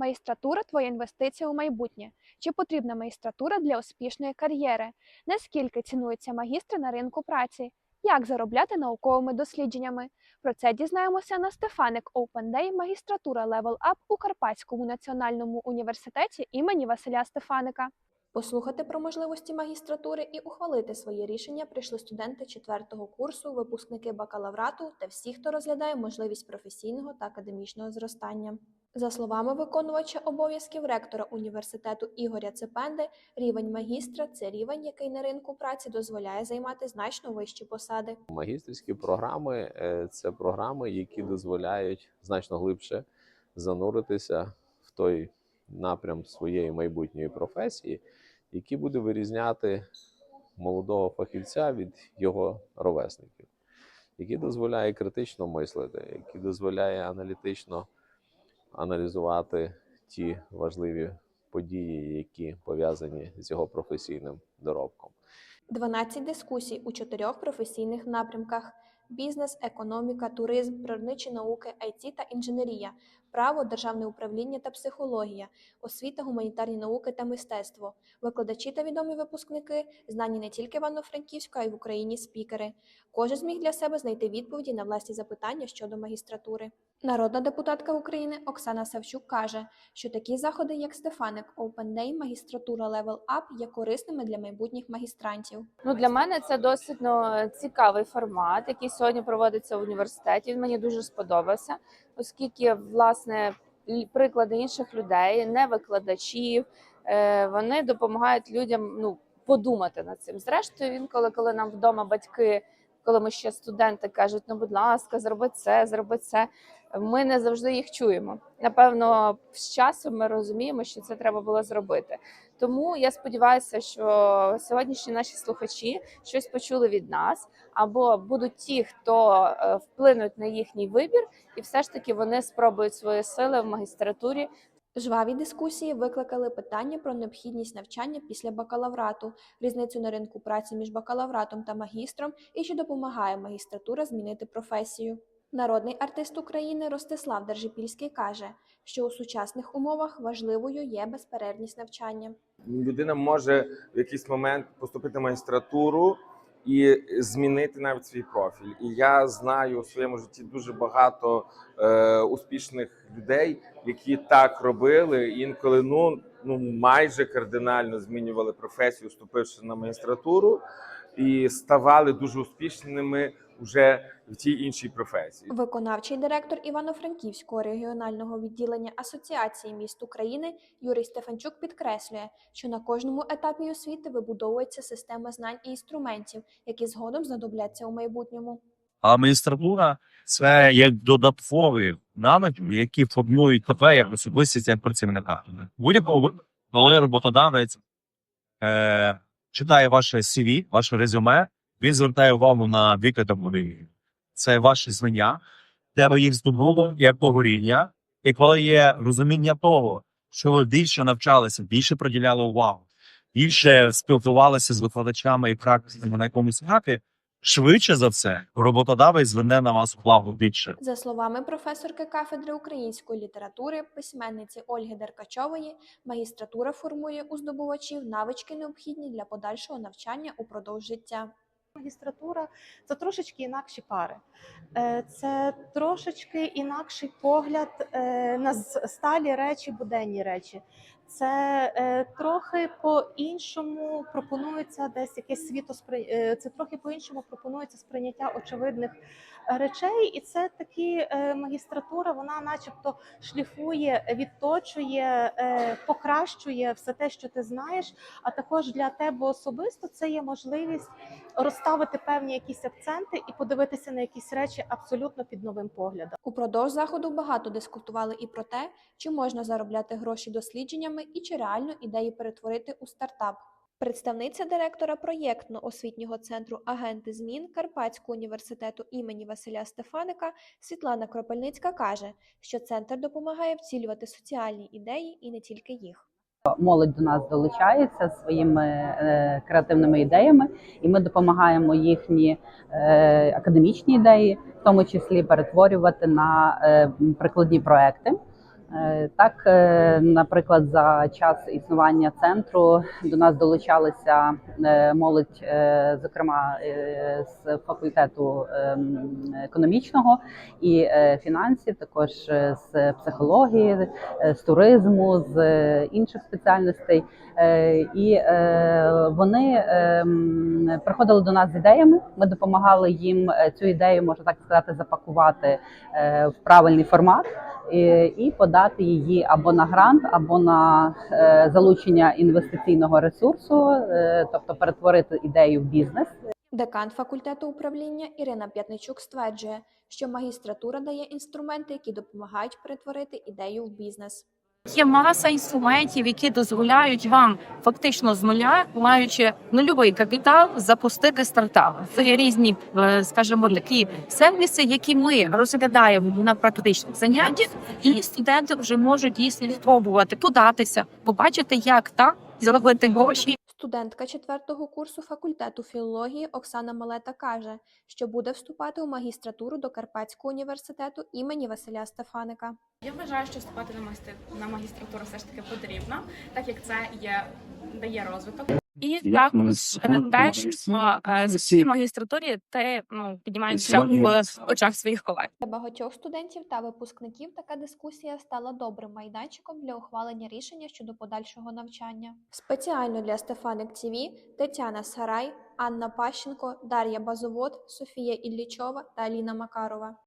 Магістратура твоя інвестиція у майбутнє. Чи потрібна магістратура для успішної кар'єри? Наскільки цінуються магістри на ринку праці? Як заробляти науковими дослідженнями? Про це дізнаємося на Стефаник Open Day магістратура Level Up у Карпатському національному університеті імені Василя Стефаника. Послухати про можливості магістратури і ухвалити своє рішення прийшли студенти четвертого курсу, випускники бакалаврату та всі, хто розглядає можливість професійного та академічного зростання. За словами виконувача обов'язків ректора університету Ігоря Цепенди, рівень магістра це рівень, який на ринку праці дозволяє займати значно вищі посади. Магістерські програми е, це програми, які дозволяють значно глибше зануритися в той напрям своєї майбутньої професії, який буде вирізняти молодого фахівця від його ровесників, який дозволяє критично мислити, який дозволяє аналітично аналізувати ті важливі події, які пов'язані з його професійним доробком. 12 дискусій у чотирьох професійних напрямках: бізнес, економіка, туризм, природничі науки, IT та інженерія, право, державне управління та психологія, освіта, гуманітарні науки та мистецтво, викладачі та відомі випускники, знані не тільки в Івано-Франківську, а й в Україні спікери. Кожен зміг для себе знайти відповіді на власні запитання щодо магістратури. Народна депутатка України Оксана Савчук каже, що такі заходи, як Стефаник, Open Day, магістратура Level Up є корисними для майбутніх магістрантів. Ну для мене це досить ну, цікавий формат, який сьогодні проводиться в університеті. Він мені дуже сподобався, оскільки власне л- приклади інших людей, не викладачів, е, вони допомагають людям ну подумати над цим. Зрештою, інколи, коли нам вдома батьки, коли ми ще студенти кажуть, ну будь ласка, зроби це, зроби це. Ми не завжди їх чуємо. Напевно, з часом ми розуміємо, що це треба було зробити. Тому я сподіваюся, що сьогоднішні наші слухачі щось почули від нас, або будуть ті, хто е, вплинуть на їхній вибір, і все ж таки вони спробують свої сили в магістратурі. Жваві дискусії викликали питання про необхідність навчання після бакалаврату, різницю на ринку праці між бакалавратом та магістром і чи допомагає магістратура змінити професію. Народний артист України Ростислав Держипільський каже, що у сучасних умовах важливою є безперервність навчання. людина може в якийсь момент поступити в магістратуру і змінити навіть свій профіль. І я знаю у своєму житті дуже багато е, успішних людей, які так робили. Інколи ну, ну майже кардинально змінювали професію, вступивши на магістратуру, і ставали дуже успішними вже в тій іншій професії. Виконавчий директор Івано-Франківського регіонального відділення Асоціації міст України Юрій Стефанчук підкреслює, що на кожному етапі освіти вибудовується система знань і інструментів, які згодом знадобляться у майбутньому. А магістратура це як додаткові навики, які формують тебе як особистість як працівника. Будь-якого коли роботодавець е, читає ваше CV, ваше резюме, він звертає увагу на дві категорії: це ваші знання, де ви їх здобули, якого рівня, і коли є розуміння того, що ви більше навчалися, більше приділяли увагу, більше спілкувалися з викладачами і практиками на якомусь етапі, швидше за все, роботодавець зверне на вас увагу більше. За словами професорки кафедри української літератури, письменниці Ольги Деркачової, магістратура формує у здобувачів навички необхідні для подальшого навчання упродовж життя. Магістратура це трошечки інакші пари. Е, Це трошечки інакший погляд е, на сталі речі, буденні речі. Це е, трохи по-іншому пропонується десь якесь світоспри... е, Це трохи по-іншому пропонується сприйняття очевидних е, речей, і це такі магістратура, вона, начебто, шліфує, відточує, покращує все те, що ти знаєш. А також для тебе особисто це є можливість розставити певні якісь акценти і подивитися на якісь речі абсолютно під новим поглядом. Упродовж заходу багато дискутували і про те, чи можна заробляти гроші дослідженнями і чи реально ідеї перетворити у стартап. Представниця директора проєктно-освітнього центру Агенти змін Карпатського університету імені Василя Стефаника Світлана Кропельницька каже, що центр допомагає вцілювати соціальні ідеї і не тільки їх. молодь до нас долучається своїми е, креативними ідеями, і ми допомагаємо їхні е, академічні ідеї, в тому числі перетворювати на е, прикладні проекти. Е, Так, е, наприклад, за час існування центру до нас долучалися е, молодь, зокрема з факультету ем, економічного і фінансів, також з психології, з туризму, з інших спеціальностей. І вони ем, приходили до нас з ідеями. Ми допомагали їм цю ідею, можна так сказати, запакувати в правильний формат і, і подати її або на грант, або на е, залучення інвестиційного ресурсу, е, тобто перетворити ідею в бізнес. Декан факультету управління Ірина П'ятничук стверджує, що магістратура дає інструменти, які допомагають перетворити ідею в бізнес. Є маса інструментів, які дозволяють вам фактично з нуля, маючи нульовий капітал, запустити стартап. Це є різні, е, скажімо, такі сервіси, які ми розглядаємо на практичних заняттях, і студенти вже можуть дійсно спробувати податися, побачити, як так зробити гроші Студентка четвертого курсу факультету філології Оксана Малета каже, що буде вступати у магістратуру до Карпатського університету імені Василя Стефаника. Я вважаю, що вступати на магістр на магістратуру все ж таки потрібно, так як це є дає розвиток. І також те, що з магістратурі ти ну піднімаєшся в очах своїх колег. Для багатьох студентів та випускників така дискусія стала добрим майданчиком для ухвалення рішення щодо подальшого навчання. Спеціально для Стефаник ТВ Тетяна Сарай, Анна Пащенко, Дар'я Базовод, Софія Іллічова та Аліна Макарова.